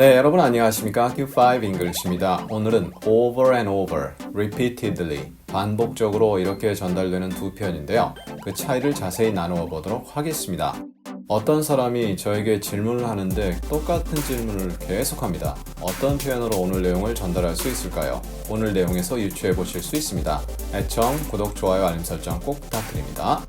네, 여러분 안녕하십니까? Q5 English입니다. 오늘은 over and over, repeatedly, 반복적으로 이렇게 전달되는 두 표현인데요. 그 차이를 자세히 나누어 보도록 하겠습니다. 어떤 사람이 저에게 질문을 하는데 똑같은 질문을 계속합니다. 어떤 표현으로 오늘 내용을 전달할 수 있을까요? 오늘 내용에서 유추해 보실 수 있습니다. 애청, 구독, 좋아요, 알림 설정 꼭 부탁드립니다.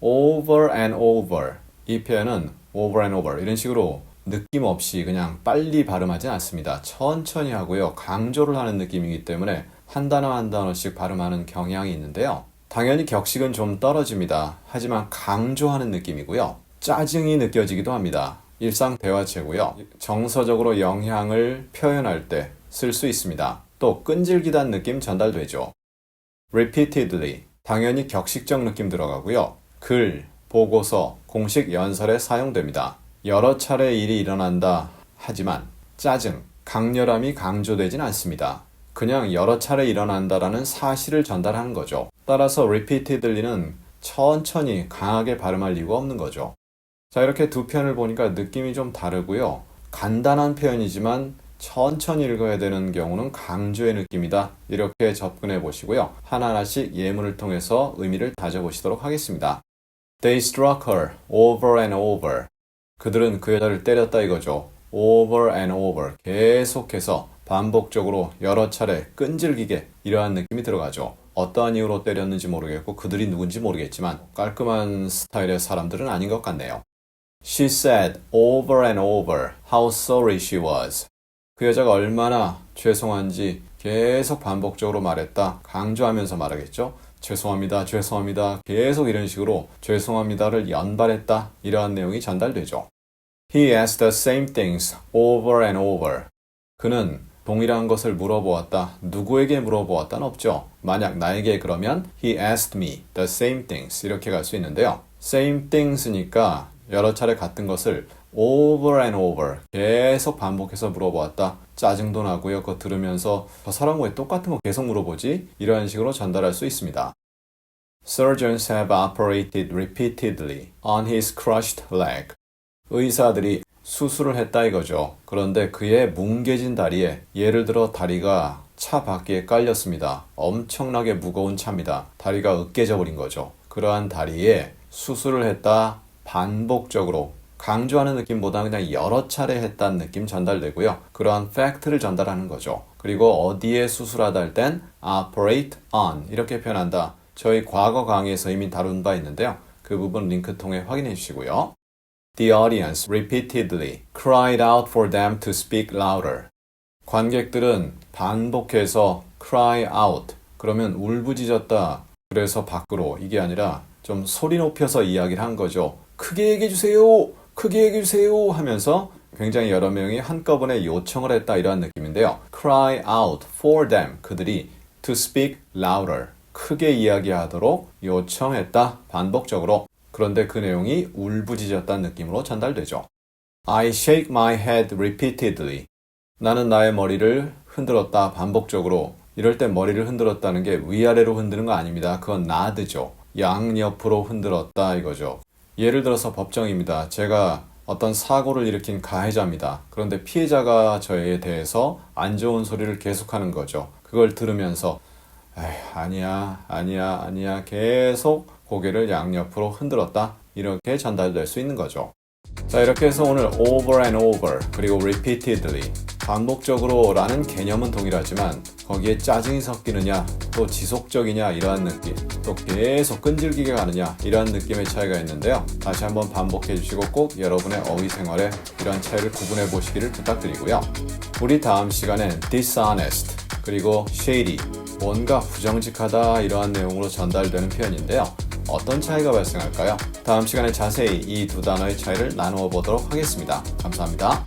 over and over. 이 표현은 over and over 이런 식으로 느낌 없이 그냥 빨리 발음하진 않습니다. 천천히 하고요. 강조를 하는 느낌이기 때문에 한 단어 한 단어씩 발음하는 경향이 있는데요. 당연히 격식은 좀 떨어집니다. 하지만 강조하는 느낌이고요. 짜증이 느껴지기도 합니다. 일상 대화체고요. 정서적으로 영향을 표현할 때 쓸 수 있습니다. 또 끈질기다는 느낌 전달되죠. repeatedly 당연히 격식적 느낌 들어가고요. 글, 보고서, 공식 연설에 사용됩니다. 여러 차례 일이 일어난다 하지만 짜증, 강렬함이 강조되진 않습니다. 그냥 여러 차례 일어난다라는 사실을 전달하는 거죠. 따라서 repeatedly는 천천히 강하게 발음할 이유가 없는 거죠. 자, 이렇게 두 편을 보니까 느낌이 좀 다르고요. 간단한 표현이지만 천천히 읽어야 되는 경우는 강조의 느낌이다. 이렇게 접근해 보시고요. 하나하나씩 예문을 통해서 의미를 다져보시도록 하겠습니다. They struck her over and over. 그들은 그 여자를 때렸다 이거죠. over and over. 계속해서 반복적으로 여러 차례 끈질기게 이러한 느낌이 들어가죠. 어떠한 이유로 때렸는지 모르겠고 그들이 누군지 모르겠지만 깔끔한 스타일의 사람들은 아닌 것 같네요. She said over and over how sorry she was. 그 여자가 얼마나 죄송한지 계속 반복적으로 말했다. 강조하면서 말하겠죠. 죄송합니다, 죄송합니다. 계속 이런 식으로 죄송합니다를 연발했다. 이러한 내용이 전달되죠. He asked the same things over and over. 그는 동일한 것을 물어보았다. 누구에게 물어보았다는 없죠. 만약 나에게 그러면 he asked me the same things 이렇게 갈 수 있는데요. same things니까 여러 차례 같은 것을 over and over 계속 반복해서 물어보았다. 짜증도 나고요. 그거 들으면서 저 사람 왜 똑같은 거 계속 물어보지? 이런 식으로 전달할 수 있습니다. Surgeons have operated repeatedly on his crushed leg. 의사들이 수술을 했다 이거죠. 그런데 그의 뭉개진 다리에 예를 들어 다리가 차 바퀴에 깔렸습니다. 엄청나게 무거운 차입니다. 다리가 으깨져 버린 거죠. 그러한 다리에 수술을 했다 반복적으로 강조하는 느낌보다 그냥 여러 차례 했다는 느낌 전달되고요. 그러한 팩트를 전달하는 거죠. 그리고 어디에 수술하다 할 땐 operate on 이렇게 표현한다. 저희 과거 강의에서 이미 다룬 바 있는데요. 그 부분 링크 통해 확인해 주시고요. The audience repeatedly cried out for them to speak louder. 관객들은 반복해서 cry out. 그러면 울부짖었다. 그래서 밖으로 이게 아니라 좀 소리 높여서 이야기를 한 거죠. 크게 얘기해 주세요. 크게 얘기해 주세요 하면서 굉장히 여러 명이 한꺼번에 요청을 했다 이러한 느낌인데요. cry out for them. 그들이 to speak louder. 크게 이야기하도록 요청했다. 반복적으로. 그런데 그 내용이 울부짖었다는 느낌으로 전달되죠. I shake my head repeatedly. 나는 나의 머리를 흔들었다. 반복적으로. 이럴 때 머리를 흔들었다는 게 위아래로 흔드는 거 아닙니다. 그건 나드죠. 양옆으로 흔들었다 이거죠. 예를 들어서 법정입니다. 제가 어떤 사고를 일으킨 가해자입니다. 그런데 피해자가 저에 대해서 안 좋은 소리를 계속하는 거죠. 그걸 들으면서 아니야, 아니야, 아니야 계속 고개를 양옆으로 흔들었다. 이렇게 전달될 수 있는 거죠. 자, 이렇게 해서 오늘 over and over 그리고 repeatedly 반복적으로 라는 개념은 동일하지만 거기에 짜증이 섞이느냐 또 지속적이냐 이러한 느낌 또 계속 끈질기게 가느냐 이러한 느낌의 차이가 있는데요 다시 한번 반복해 주시고 꼭 여러분의 어휘 생활에 이러한 차이를 구분해 보시기를 부탁드리고요 우리 다음 시간엔 dishonest 그리고 shady 뭔가 부정직하다 이러한 내용으로 전달되는 표현인데요 어떤 차이가 발생할까요? 다음 시간에 자세히 이 두 단어의 차이를 나누어 보도록 하겠습니다 감사합니다